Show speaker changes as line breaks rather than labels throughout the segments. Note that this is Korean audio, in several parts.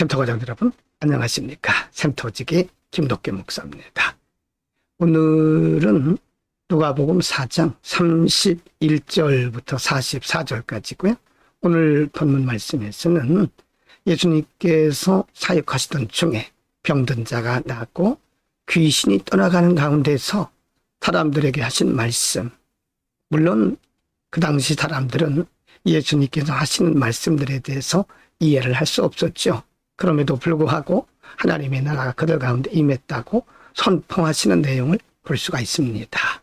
샘터 과장 여러분 안녕하십니까? 샘터지기 김덕계 목사입니다. 오늘은 누가복음 4장 31절부터 44절까지고요. 오늘 본문 말씀에서는 예수님께서 사역하시던 중에 병든 자가 낫고 귀신이 떠나가는 가운데서 사람들에게 하신 말씀. 물론 그 당시 사람들은 예수님께서 하시는 말씀들에 대해서 이해를 할 수 없었죠. 그럼에도 불구하고 하나님의 나라가 그들 가운데 임했다고 선포하시는 내용을 볼 수가 있습니다.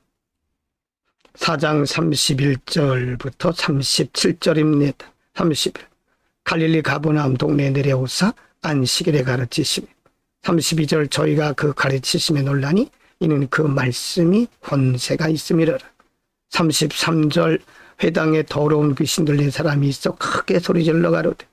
4장 31절부터 37절입니다. 30일 갈릴리 가보나움 동네에 내려오사 안식일에 가르치시며 32절 저희가 그 가르치심에 놀라니 이는 그 말씀이 권세가 있음이라 33절 회당에 더러운 귀신 들린 사람이 있어 크게 소리질러 가로되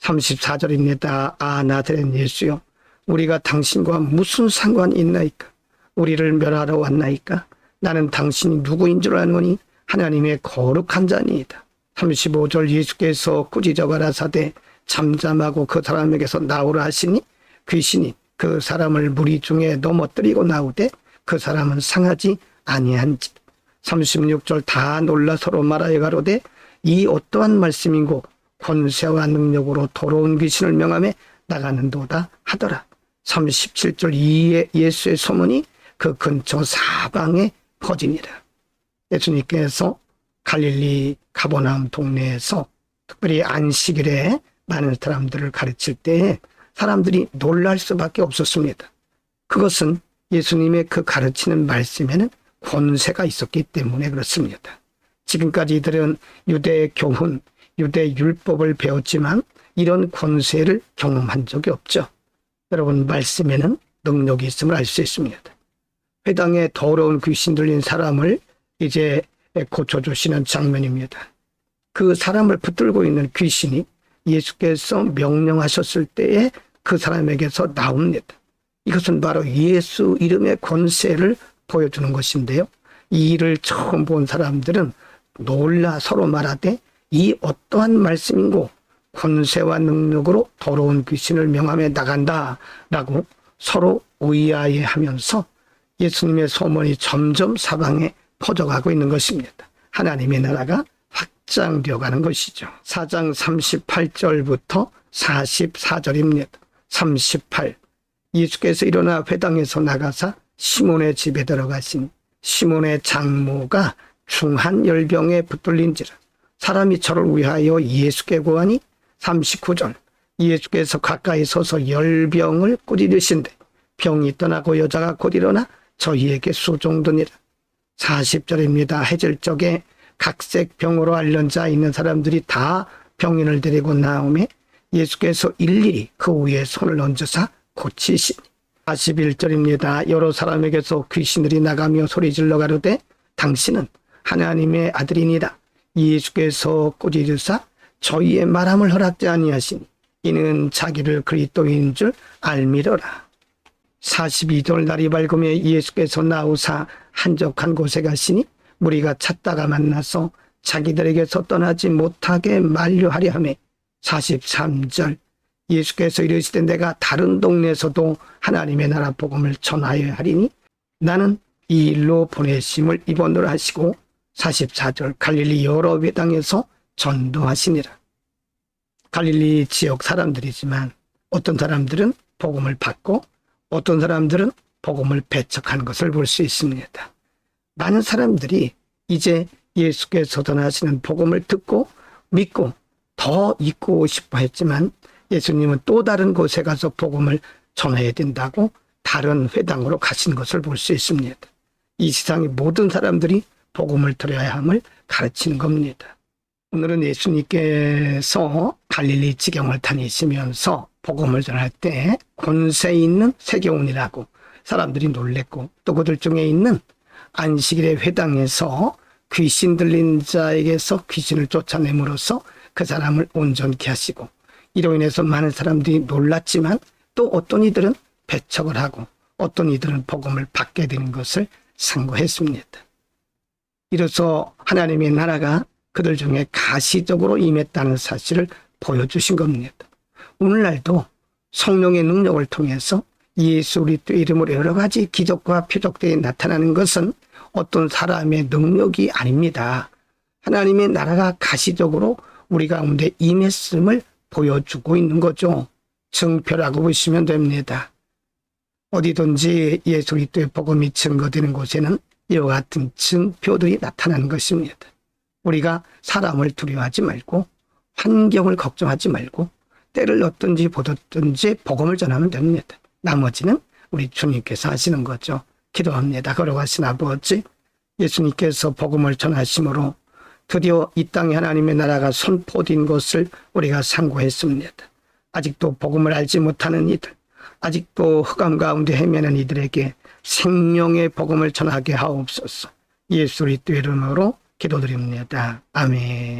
34절입니다. 아 나들은 예수여 우리가 당신과 무슨 상관이 있나이까 우리를 멸하러 왔나이까 나는 당신이 누구인 줄 아노니 하나님의 거룩한 자니이다. 35절 예수께서 꾸짖어 가라사대 잠잠하고 그 사람에게서 나오라 하시니 귀신이 그 사람을 무리 중에 넘어뜨리고 나오되 그 사람은 상하지 아니한지 36절 다 놀라 서로 말하여 가로되 이 어떠한 말씀인고 권세와 능력으로 더러운 귀신을 명함에 나가는도다 하더라. 37절 이에 예수의 소문이 그 근처 사방에 퍼지니라. 예수님께서 갈릴리 가보나움 동네에서 특별히 안식일에 많은 사람들을 가르칠 때 사람들이 놀랄 수밖에 없었습니다. 그것은 예수님의 그 가르치는 말씀에는 권세가 있었기 때문에 그렇습니다. 지금까지 이들은 유대 교훈, 유대 율법을 배웠지만 이런 권세를 경험한 적이 없죠. 여러분 말씀에는 능력이 있음을 알 수 있습니다. 회당에 더러운 귀신 들린 사람을 이제 고쳐주시는 장면입니다. 그 사람을 붙들고 있는 귀신이 예수께서 명령하셨을 때에 그 사람에게서 나옵니다. 이것은 바로 예수 이름의 권세를 보여주는 것인데요. 이 일을 처음 본 사람들은 놀라 서로 말하되 이 어떠한 말씀인고 권세와 능력으로 더러운 귀신을 명함에 나간다 라고 서로 의아해 하면서 예수님의 소문이 점점 사방에 퍼져가고 있는 것입니다. 하나님의 나라가 확장되어 가는 것이죠. 4장 38절부터 44절입니다. 38. 예수께서 일어나 회당에서 나가사 시몬의 집에 들어가신 시몬의 장모가 중한 열병에 붙들린지라 사람이 저를 위하여 예수께 구하니 39절 예수께서 가까이 서서 열병을 꾸짖으신데 병이 떠나고 여자가 곧 일어나 저희에게 수종드니라 40절입니다. 해질 적에 각색 병으로 앓는 자 있는 사람들이 다 병인을 데리고 나오매 예수께서 일일이 그 위에 손을 얹으사 고치시니 41절입니다. 여러 사람에게서 귀신들이 나가며 소리질러 가로되 당신은 하나님의 아들이니라. 예수께서 꾸짖으사 저희의 말함을 허락지 아니하시니 이는 자기를 그리스도인 줄 알미러라. 42돌 날이 밝으며 예수께서 나오사 한적한 곳에 가시니 무리가 찾다가 만나서 자기들에게서 떠나지 못하게 만류하려 하며 43절 예수께서 이르시되 내가 다른 동네에서도 하나님의 나라 복음을 전하여야 하리니 나는 이 일로 보내심을 입원으로 하시고 44절 갈릴리 여러 회당에서 전도하시니라. 갈릴리 지역 사람들이지만 어떤 사람들은 복음을 받고 어떤 사람들은 복음을 배척하는 것을 볼 수 있습니다. 많은 사람들이 이제 예수께서 전하시는 복음을 듣고 믿고 더 있고 싶어 했지만 예수님은 또 다른 곳에 가서 복음을 전해야 된다고 다른 회당으로 가신 것을 볼 수 있습니다. 이 세상의 모든 사람들이 복음을 들어야 함을 가르치는 겁니다. 오늘은 예수님께서 갈릴리 지경을 다니시면서 복음을 전할 때 권세 있는 세계원이라고 사람들이 놀랬고 또 그들 중에 있는 안식일의 회당에서 귀신 들린 자에게서 귀신을 쫓아내므로써 그 사람을 온전케 하시고 이로 인해서 많은 사람들이 놀랐지만 또 어떤 이들은 배척을 하고 어떤 이들은 복음을 받게 되는 것을 상고했습니다. 이로써 하나님의 나라가 그들 중에 가시적으로 임했다는 사실을 보여주신 겁니다. 오늘날도 성령의 능력을 통해서 예수 그리스도 이름으로 여러 가지 기적과 표적들이 나타나는 것은 어떤 사람의 능력이 아닙니다. 하나님의 나라가 가시적으로 우리 가운데 임했음을 보여주고 있는 거죠. 증표라고 보시면 됩니다. 어디든지 예수 그리스도의 복음이 증거되는 곳에는 이와 같은 증표들이 나타나는 것입니다. 우리가 사람을 두려워하지 말고 환경을 걱정하지 말고 때를 어떤지 보든지 복음을 전하면 됩니다. 나머지는 우리 주님께서 하시는 거죠. 기도합니다. 걸어가신 아버지 예수님께서 복음을 전하심으로 드디어 이 땅에 하나님의 나라가 선포된 것을 우리가 상고했습니다. 아직도 복음을 알지 못하는 이들, 아직도 흑암 가운데 헤매는 이들에게 생명의 복음을 전하게 하옵소서. 예수 그리스도 이름으로 기도드립니다. 아멘.